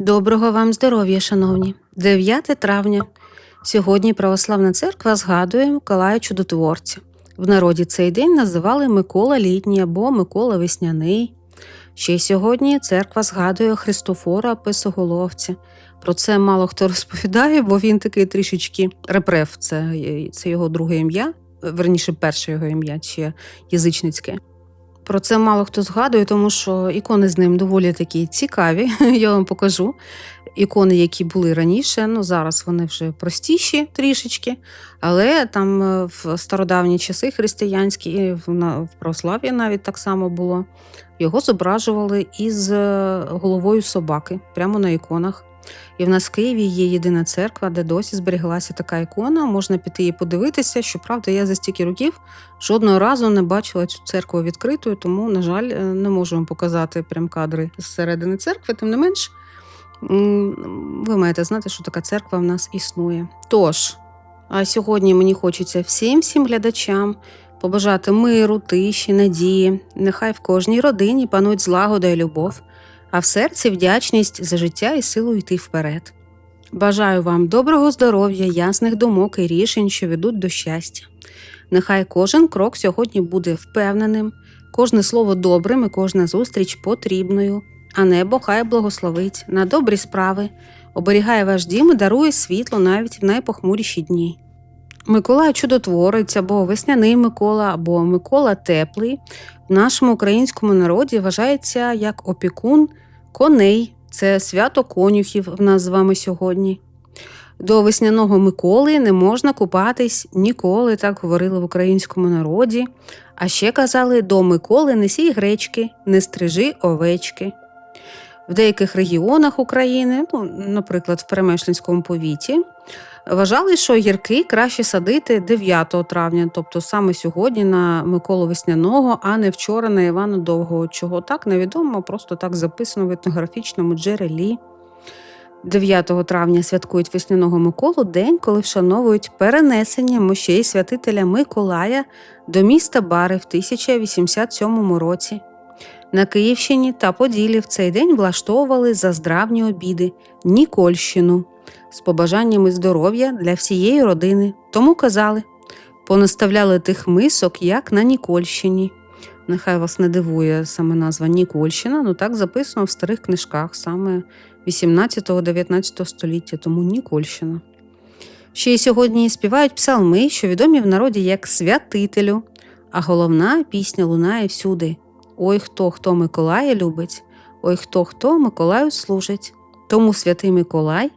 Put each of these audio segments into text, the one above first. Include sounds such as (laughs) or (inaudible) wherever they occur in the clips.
Доброго вам здоров'я, шановні! 9 травня. Сьогодні Православна церква згадує Миколая Чудотворця. В народі цей день називали Микола Літній або Микола Весняний. Ще й сьогодні церква згадує Христофора Писоголовця. Про це мало хто розповідає, бо він такий трішечки репрев, це, це його друге ім'я, верніше перше його ім'я, чи язичницьке. Про це мало хто згадує, тому що ікони з ним доволі такі цікаві. (laughs) Я вам покажу. Ікони, які були раніше, ну зараз вони вже простіші трішечки, але там е, в стародавні часи християнські, в православ'ї навіть так само було. Його зображували із е, головою собаки прямо на іконах. І в нас в Києві є єдина церква, де досі зберіглася така ікона. Можна піти і подивитися. Щоправда, я за стільки років жодного разу не бачила цю церкву відкритою, тому, на жаль, е, не можу вам показати прям кадри зсередини церкви. Тим не менш, ви маєте знати, що така церква в нас існує. Тож, а сьогодні мені хочеться всім всім глядачам побажати миру, тиші, надії. Нехай в кожній родині панують злагода і любов, а в серці вдячність за життя і силу йти вперед. Бажаю вам доброго здоров'я, ясних думок і рішень, що ведуть до щастя. Нехай кожен крок сьогодні буде впевненим, кожне слово добрим і кожна зустріч потрібною, а небо хай благословить на добрі справи, оберігає ваш дім і дарує світло навіть в найпохмуріші дні. Миколай Чудотворець або Весняний Микола, або Микола Теплий в нашому українському народі вважається як опікун коней. Це свято конюхів в нас з вами сьогодні. До весняного Миколи не можна купатись ніколи, так говорили в українському народі. А ще казали: до Миколи не сій гречки, не стрижи овечки. В деяких регіонах України, ну, наприклад, в Перемишлянському повіті, вважали, що гірки краще садити 9 травня, тобто саме сьогодні на Миколу Весняного, а не вчора на Івана Довгого. Чого так невідомо, просто так записано в етнографічному джерелі. 9 травня святкують весняного Миколу день, коли вшановують перенесення мощей святителя Миколая до міста Бари в 1087 році. На Київщині та Поділі в цей день влаштовували заздравні обіди Нікольщину з побажаннями здоров'я для всієї родини. Тому казали, понаставляли тих мисок, як на Нікольщині. Нехай вас не дивує саме назва Нікольщина, ну так записано в старих книжках саме 18-19 століття, тому Нікольщина. Ще й сьогодні співають псалми, що відомі в народі як святителю, а головна пісня лунає всюди. Ой хто хто Миколая любить, ой хто хто Миколаю служить. Тому святий Миколай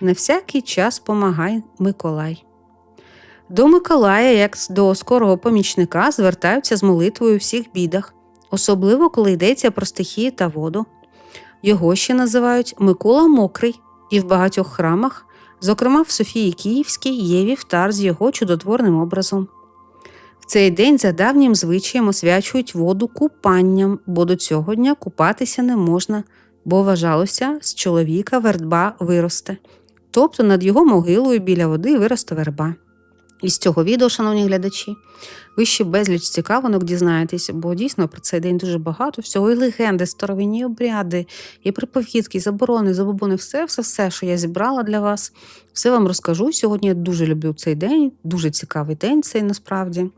на всякий час помагай Миколай. До Миколая, як до скорого помічника, звертаються з молитвою у всіх бідах, особливо коли йдеться про стихії та воду. Його ще називають Микола Мокрий, і в багатьох храмах, зокрема в Софії Київській, є вівтар з його чудотворним образом. В цей день за давнім звичаєм освячують воду купанням, бо до цього дня купатися не можна, бо вважалося, з чоловіка верба виросте, тобто над його могилою біля води виросте верба. Із цього відео, шановні глядачі, ви ще безліч цікавинок дізнаєтеся, бо дійсно про цей день дуже багато всього, і легенди, старовинні обряди, і приповідки, і заборони, забобони, все, все, все, що я зібрала для вас, все вам розкажу. Сьогодні я дуже люблю цей день, дуже цікавий день цей насправді.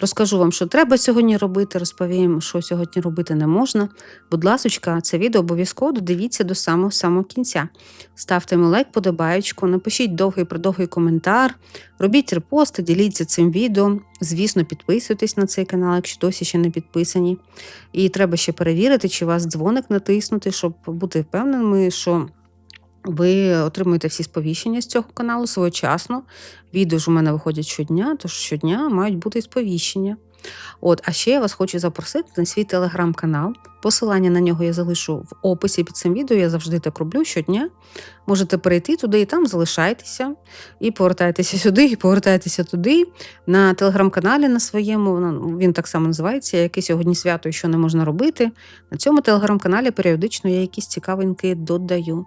Розкажу вам, що треба сьогодні робити, розповім, що сьогодні робити не можна. Будь ласочка, це відео обов'язково додивіться до самого самого кінця. Ставте мені лайк, подобаєчку, напишіть довгий продовгий коментар, робіть репости, діліться цим відео. Звісно, підписуйтесь на цей канал, якщо досі ще не підписані. І треба ще перевірити, чи вас дзвоник натиснути, щоб бути впевненими, що ви отримуєте всі сповіщення з цього каналу своєчасно. Відео ж у мене виходять щодня, тож щодня мають бути сповіщення. От, а ще я вас хочу запросити на свій телеграм-канал. Посилання на нього я залишу в описі під цим відео. Я завжди так роблю щодня. Можете перейти туди і там залишайтеся, і повертайтеся сюди, і повертайтеся туди. На телеграм-каналі на своєму, ну, він так само називається, яке сьогодні свято і що не можна робити. На цьому телеграм-каналі періодично я якісь цікавинки додаю.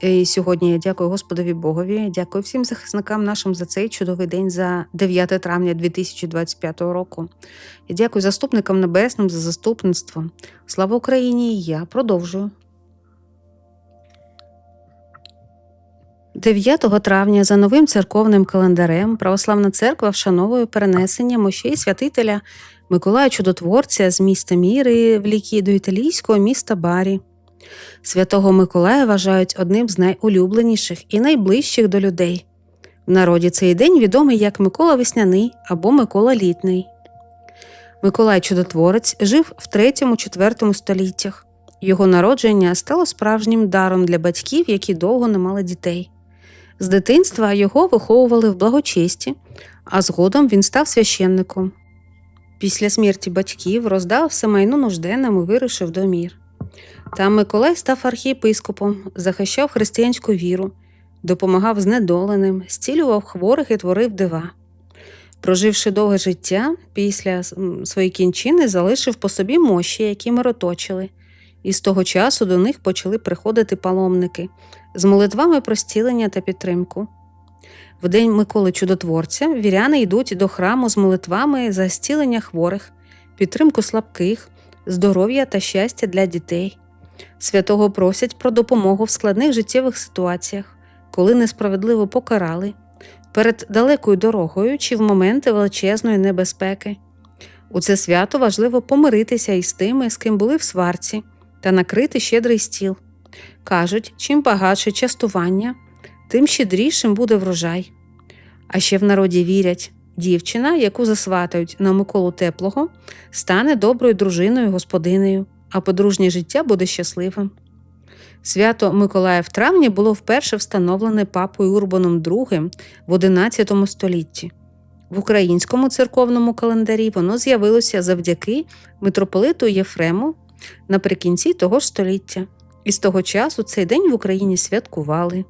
І сьогодні я дякую Господові Богові, дякую всім захисникам нашим за цей чудовий день, за 9 травня 2025 року. І дякую заступникам небесним за заступництво. Слава Україні! Я продовжую. 9 травня за новим церковним календарем Православна церква вшановує перенесення мощей святителя Миколая Чудотворця з міста Міри в ліки до італійського міста Барі. Святого Миколая вважають одним з найулюбленіших і найближчих до людей. В народі цей день відомий як Микола Весняний або Микола Літний. Миколай Чудотворець жив в 3-4 століттях. Його народження стало справжнім даром для батьків, які довго не мали дітей. З дитинства його виховували в благочесті, а згодом він став священником. Після смерті батьків роздав все майно нужденним і вирушив до мір. Там Миколай став архієпископом, захищав християнську віру, допомагав знедоленим, зцілював хворих і творив дива. Проживши довге життя, після своєї кінчини залишив по собі мощі, які мироточили, і з того часу до них почали приходити паломники з молитвами про зцілення та підтримку. В день Миколи Чудотворця віряни йдуть до храму з молитвами за зцілення хворих, підтримку слабких, здоров'я та щастя для дітей. Святого просять про допомогу в складних життєвих ситуаціях, коли несправедливо покарали, перед далекою дорогою чи в моменти величезної небезпеки. У це свято важливо помиритися із тими, з ким були в сварці, та накрити щедрий стіл. Кажуть, чим багатше частування, тим щедрішим буде врожай. А ще в народі вірять, дівчина, яку засватають на Миколу Теплого, стане доброю дружиною, господинею, а подружнє життя буде щасливим. Свято Миколая в травні було вперше встановлене папою Урбаном II в XI столітті. В українському церковному календарі воно з'явилося завдяки митрополиту Єфрему наприкінці того ж століття, і з того часу цей день в Україні святкували.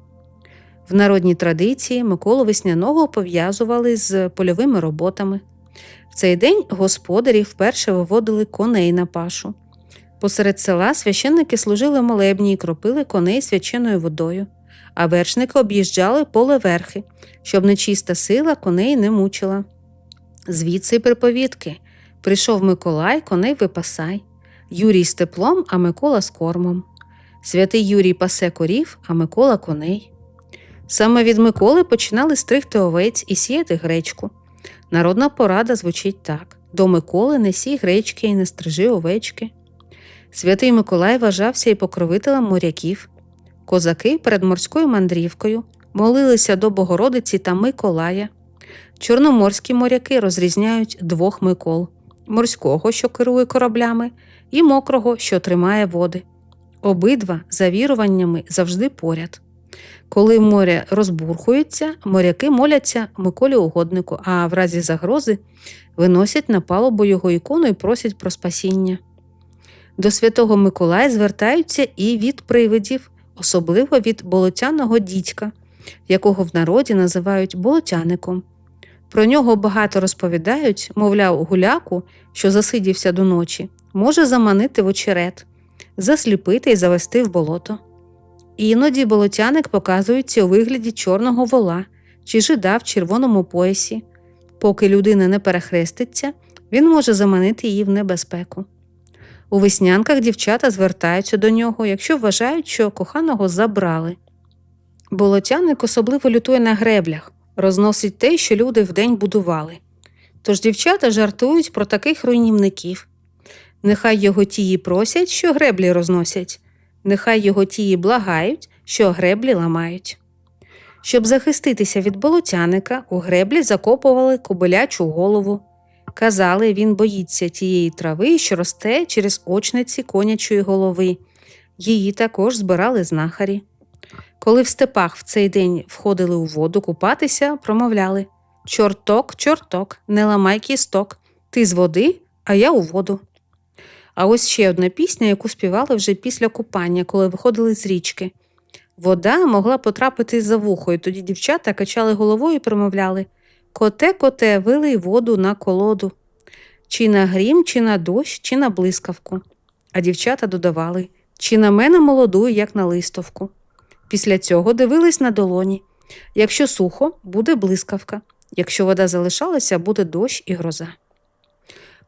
В народній традиції Миколу Весняного пов'язували з польовими роботами. В цей день господарі вперше виводили коней на пашу. Посеред села священники служили молебні і кропили коней свяченою водою, а вершники об'їжджали поле верхи, щоб нечиста сила коней не мучила. Звідси приповідки прийшов Миколай, коней випасай, Юрій з теплом, а Микола з кормом. Святий Юрій пасе корів, а Микола коней. Саме від Миколи починали стригти овець і сіяти гречку. Народна порада звучить так: до Миколи не сій гречки і не стрижи овечки. Святий Миколай вважався і покровителем моряків. Козаки перед морською мандрівкою молилися до Богородиці та Миколая. Чорноморські моряки розрізняють двох Микол морського, що керує кораблями, і мокрого, що тримає води. Обидва за віруваннями завжди поряд. Коли море розбурхується, моряки моляться Миколі угоднику, а в разі загрози виносять на палубу його ікону і просять про спасіння. До святого Миколая звертаються і від привидів, особливо від болотяного дідька, якого в народі називають болотяником. Про нього багато розповідають, мовляв, гуляку, що засидівся до ночі, може заманити в очерет, засліпити і завести в болото. Іноді болотяник показується у вигляді чорного вола чи жида в червоному поясі. Поки людина не перехреститься, він може заманити її в небезпеку. У веснянках дівчата звертаються до нього, якщо вважають, що коханого забрали. Болотяник особливо лютує на греблях, розносить те, що люди вдень будували. Тож дівчата жартують про таких руйнівників. Нехай його тії просять, що греблі розносять, нехай його тії благають, що греблі ламають. Щоб захиститися від болотяника, у греблі закопували кобилячу голову. Казали, він боїться тієї трави, що росте через очниці конячої голови. Її також збирали знахарі. Коли в степах в цей день входили у воду купатися, промовляли Чорток, чорток, не ламай кісток, ти з води, а я у воду. А ось ще одна пісня, яку співали вже після купання, коли виходили з річки. Вода могла потрапити за вухою, тоді дівчата качали головою і промовляли Коте, коте, вилий воду на колоду, чи на грім, чи на дощ, чи на блискавку. А дівчата додавали чи на мене молоду, як на листовку. Після цього дивились на долоні. Якщо сухо, буде блискавка, якщо вода залишалася, буде дощ і гроза.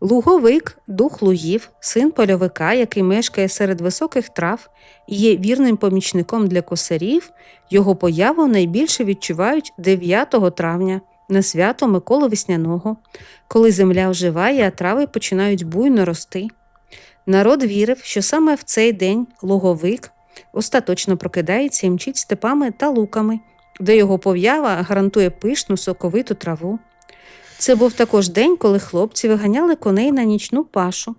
Луговик, дух лугів, син польовика, який мешкає серед високих трав і є вірним помічником для косарів, його появу найбільше відчувають 9 травня на свято Миколи Весняного, коли земля оживає, а трави починають буйно рости. Народ вірив, що саме в цей день луговик остаточно прокидається і мчить степами та луками, де його поява гарантує пишну соковиту траву. Це був також день, коли хлопці виганяли коней на нічну пашу,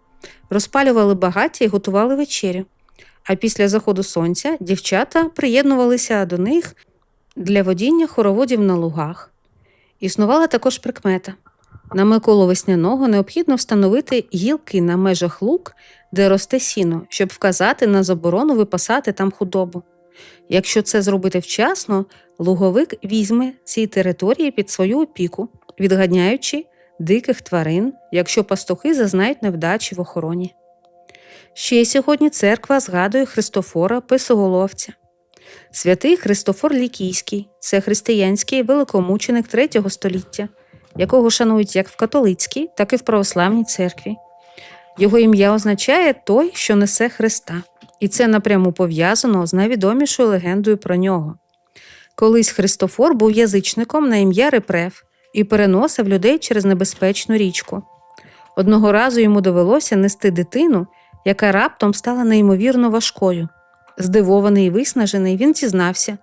розпалювали багаття і готували вечерю. А після заходу сонця дівчата приєднувалися до них для водіння хороводів на лугах. Існувала також прикмета. На Миколу Весняного необхідно встановити гілки на межах лук, де росте сіно, щоб вказати на заборону випасати там худобу. Якщо це зробити вчасно, луговик візьме ці території під свою опіку, відганяючи диких тварин, якщо пастухи зазнають невдачі в охороні. Ще сьогодні церква згадує Христофора Писоголовця. Святий Христофор Лікійський це християнський великомученик третього століття, якого шанують як в католицькій, так і в православній церкві. Його ім'я означає той, що несе Христа, і це напряму пов'язано з найвідомішою легендою про нього. Колись Христофор був язичником на ім'я Репрев і переносив людей через небезпечну річку. Одного разу йому довелося нести дитину, яка раптом стала неймовірно важкою. Здивований і виснажений, він зізнався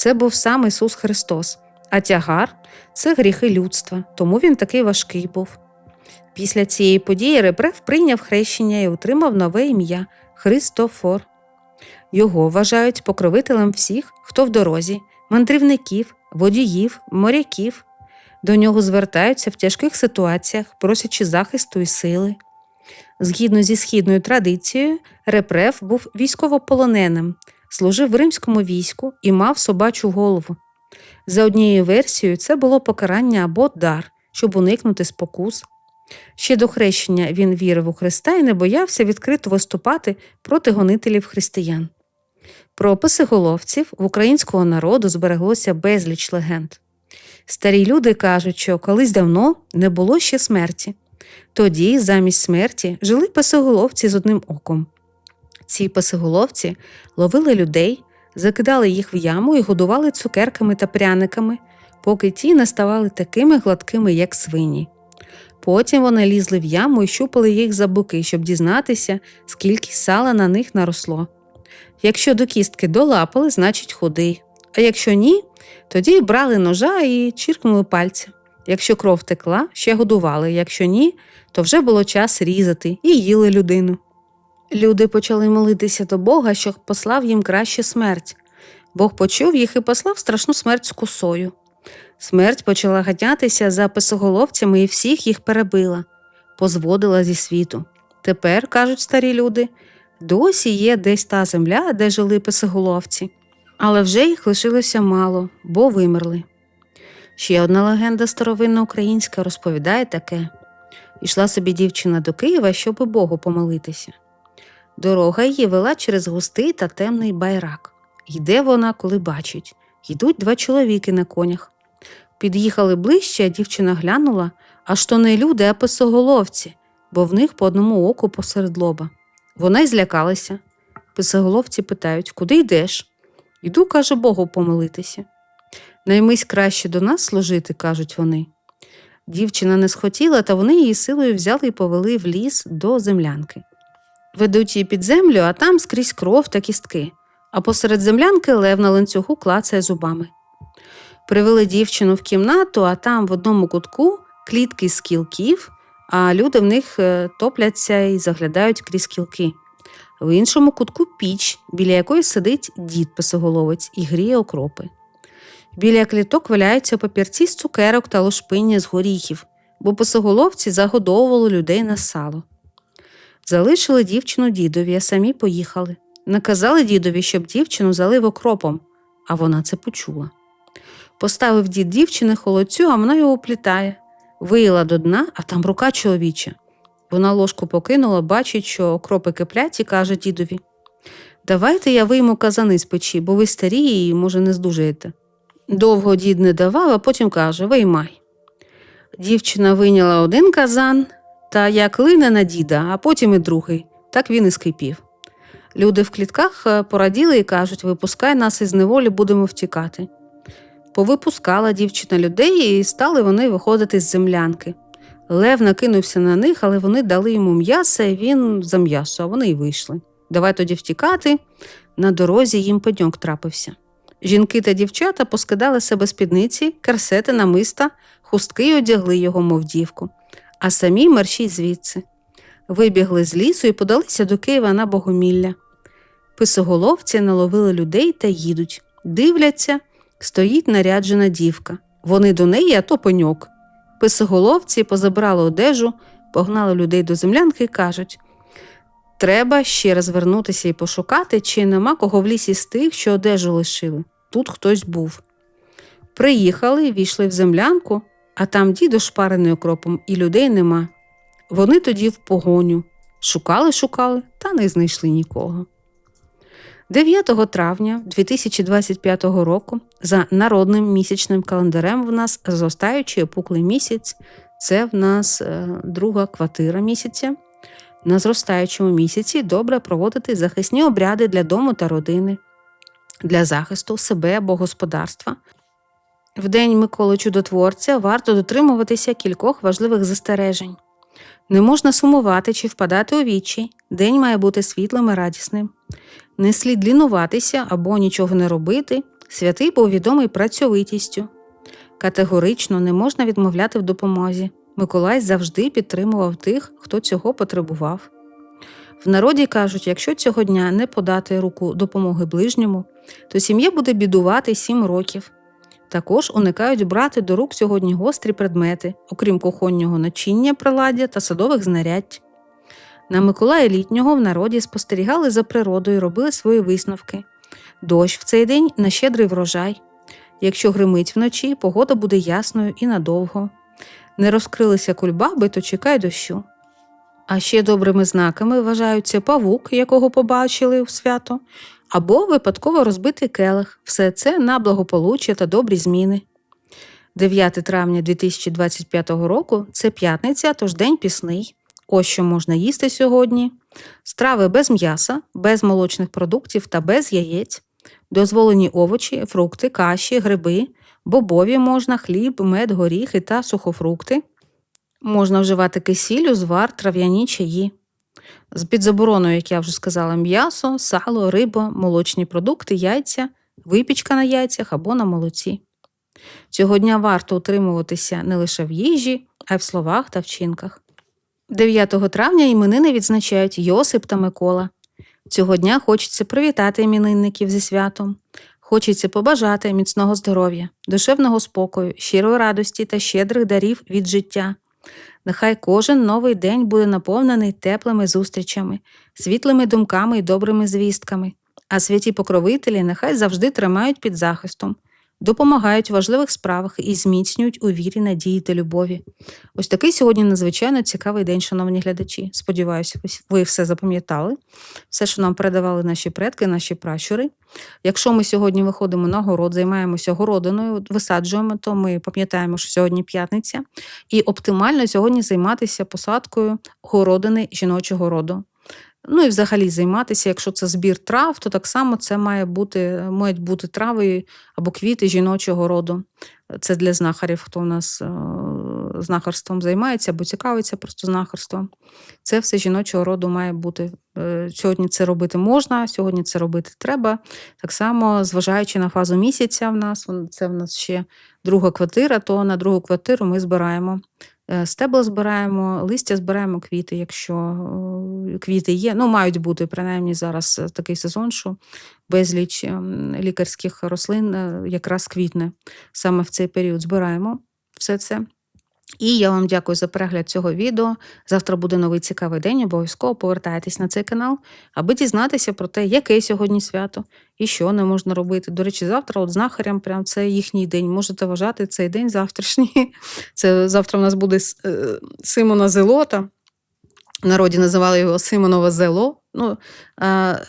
це був сам Ісус Христос, а тягар це гріхи людства, тому він такий важкий був. Після цієї події Репрев прийняв хрещення і отримав нове ім'я Христофор. Його вважають покровителем всіх, хто в дорозі, мандрівників, водіїв, моряків. До нього звертаються в тяжких ситуаціях, просячи захисту і сили. Згідно зі східною традицією, Репрев був військовополоненим, служив в римському війську і мав собачу голову. За однією версією, це було покарання або дар, щоб уникнути спокус. Ще до хрещення він вірив у Христа і не боявся відкрито виступати проти гонителів християн. Про писиголовців в українського народу збереглося безліч легенд. Старі люди кажуть, що колись давно не було ще смерті. Тоді, замість смерті, жили песиголовці з одним оком. Ці песиголовці ловили людей, закидали їх в яму і годували цукерками та пряниками, поки ті не ставали такими гладкими, як свині. Потім вони лізли в яму і щупали їх за боки, щоб дізнатися, скільки сала на них наросло. Якщо до кістки долапали, значить худий, а якщо ні, тоді брали ножа і чіркнули пальцем. Якщо кров текла, ще годували, якщо ні, то вже було час різати і їли людину. Люди почали молитися до Бога, щоб послав їм кращу смерть. Бог почув їх і послав страшну смерть з косою. Смерть почала ганятися за писоголовцями і всіх їх перебила, позводила зі світу. Тепер, кажуть старі люди, досі є десь та земля, де жили писоголовці, але вже їх лишилося мало, бо вимерли. Ще одна легенда старовинна українська розповідає таке Ішла собі дівчина до Києва, щоб Богу помолитися. Дорога її вела через густий та темний байрак. Йде вона, коли бачить, йдуть два чоловіки на конях. Під'їхали ближче, а дівчина глянула, аж то не люди, а писоголовці, бо в них по одному оку посеред лоба. Вона й злякалася. Писоголовці питають, куди йдеш? Іду, каже, Богу помолитися. Наймись краще до нас служити, кажуть вони. Дівчина не схотіла, та вони її силою взяли і повели в ліс до землянки. Ведуть її під землю, а там скрізь кров та кістки, а посеред землянки лев на ланцюгу клацає зубами. Привели дівчину в кімнату, а там в одному кутку клітки з кілків, а люди в них е, топляться і заглядають крізь кілки. В іншому кутку піч, біля якої сидить дід писоголовець і гріє окропи. Біля кліток валяються папірці з цукерок та лошпиння з горіхів, бо писоголовці загодовували людей на сало. Залишили дівчину дідові, а самі поїхали. Наказали дідові, щоб дівчину залив окропом, а вона це почула. Поставив дід дівчини холодцю, а вона його оплітає. Виїла до дна, а там рука чоловіча. Вона ложку покинула, бачить, що окропи киплять, і каже дідові Давайте я вийму казани з печі, бо ви старі і, може, не здужаєте. Довго дід не давав, а потім каже Виймай. Дівчина вийняла один казан Та як лине на діда, а потім і другий, так він і скипів. Люди в клітках е, пораділи і кажуть: випускай нас із неволі, будемо втікати. Повипускала дівчина людей, і стали вони виходити з землянки. Лев накинувся на них, але вони дали йому м'яса, і він за м'ясо, а вони й вийшли. Давай тоді втікати. На дорозі їм пеньок трапився. Жінки та дівчата поскидали себе спідниці, керсети, намиста, хустки й одягли його, мов дівку, а самі мерщій звідси. Вибігли з лісу і подалися до Києва на богомілля. Писоголовці наловили людей та їдуть. Дивляться, стоїть наряджена дівка. Вони до неї, а то пеньок. Писоголовці позабрали одежу, погнали людей до землянки і кажуть: Треба ще раз вернутися і пошукати, чи нема кого в лісі з тих, що одежу лишили. Тут хтось був. Приїхали, війшли в землянку, а там дідо шпарений окропом, і людей нема. Вони тоді в погоню. Шукали, шукали, та не знайшли нікого. 9 травня 2025 року за народним місячним календарем в нас зростаючий опуклий місяць. Це в нас е, друга квартира місяця. На зростаючому місяці добре проводити захисні обряди для дому та родини, для захисту себе або господарства. В день Миколи Чудотворця варто дотримуватися кількох важливих застережень. Не можна сумувати чи впадати у вічі, день має бути світлим і радісним. Не слід лінуватися або нічого не робити, святий був відомий працьовитістю. Категорично не можна відмовляти в допомозі. Миколай завжди підтримував тих, хто цього потребував. В народі кажуть, якщо цього дня не подати руку допомоги ближньому, то сім'я буде бідувати сім років. Також уникають брати до рук сьогодні гострі предмети, окрім кухоннього начиння, приладдя та садових знарядь. На Миколая літнього в народі спостерігали за природою і робили свої висновки. Дощ в цей день на щедрий врожай. Якщо гримить вночі, погода буде ясною і надовго. Не розкрилися кульбаби, то чекай дощу. А ще добрими знаками вважаються павук, якого побачили в свято, або випадково розбитий келих. Все це на благополуччя та добрі зміни. 9 травня 2025 року це п'ятниця, тож день пісний. Ось що можна їсти сьогодні: страви без м'яса, без молочних продуктів та без яєць, дозволені овочі, фрукти, каші, гриби, бобові можна, хліб, мед, горіхи та сухофрукти. Можна вживати кисіль, узвар, трав'яні чаї. З під забороною, як я вже сказала, м'ясо, сало, риба, молочні продукти, яйця, випічка на яйцях або на молоці. Цього дня варто утримуватися не лише в їжі, а й в словах та вчинках. 9 травня іменини відзначають Йосип та Микола. Цього дня хочеться привітати іменинників зі святом. Хочеться побажати міцного здоров'я, душевного спокою, щирої радості та щедрих дарів від життя. Нехай кожен новий день буде наповнений теплими зустрічами, світлими думками і добрими звістками, а святі покровителі нехай завжди тримають під захистом, допомагають у важливих справах і зміцнюють у вірі, надії та любові. Ось такий сьогодні надзвичайно цікавий день, шановні глядачі. Сподіваюся, ви все запам'ятали, все, що нам передавали наші предки, наші пращури. Якщо ми сьогодні виходимо на город, займаємося городиною, висаджуємо, то ми пам'ятаємо, що сьогодні п'ятниця, і оптимально сьогодні займатися посадкою городини жіночого роду. Ну і взагалі займатися, якщо це збір трав, то так само це має бути, мають бути трави або квіти жіночого роду. Це для знахарів, хто у нас е, знахарством займається або цікавиться просто знахарством. Це все жіночого роду має бути. Е, Сьогодні це робити можна, сьогодні це робити треба. Так само, зважаючи на фазу місяця, в нас це в нас ще друга квартира, то на другу квартиру ми збираємо. Е, Стебла збираємо, листя збираємо квіти, якщо е, квіти є. Ну, мають бути принаймні зараз е, такий сезон, що безліч ем, лікарських рослин якраз квітне. Саме в цей період збираємо все це. І я вам дякую за перегляд цього відео. Завтра буде новий цікавий день. Обов'язково повертайтесь на цей канал, аби дізнатися про те, яке сьогодні свято і що не можна робити. До речі, завтра от знахарям прям це їхній день. Можете вважати цей день завтрашній. (laughs) Це завтра в нас буде е, Симона Зелота. В народі називали його Симонове зело. Ну, е,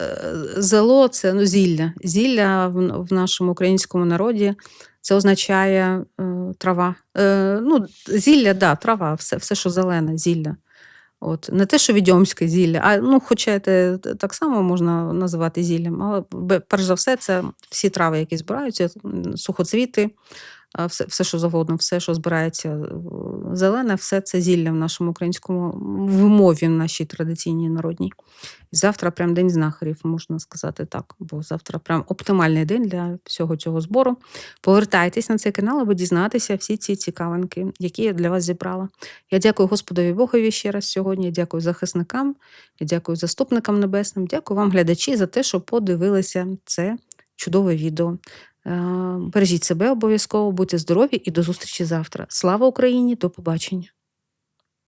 зело це ну, зілля. Зілля в, в нашому українському народі це означає е, трава. Е, ну, зілля, да, трава, все, все, що зелене, зілля. От, не те, що відьомське зілля, а ну, хоча це так само можна називати зіллям, але перш за все, це всі трави, які збираються, сухоцвіти, все, все, що завгодно, все, що збирається е, зелене, все це зілля в нашому українському в мові, в нашій традиційній народній. Завтра прям день знахарів, можна сказати так. Бо завтра прям оптимальний день для всього цього збору. Повертайтесь на цей канал, аби дізнатися всі ці цікавинки, які я для вас зібрала. Я дякую Господові Богові ще раз сьогодні. Я дякую захисникам, я дякую заступникам небесним. Дякую вам, глядачі, за те, що подивилися це чудове відео. Е, Бережіть себе обов'язково, будьте здорові і до зустрічі завтра. Слава Україні! До побачення!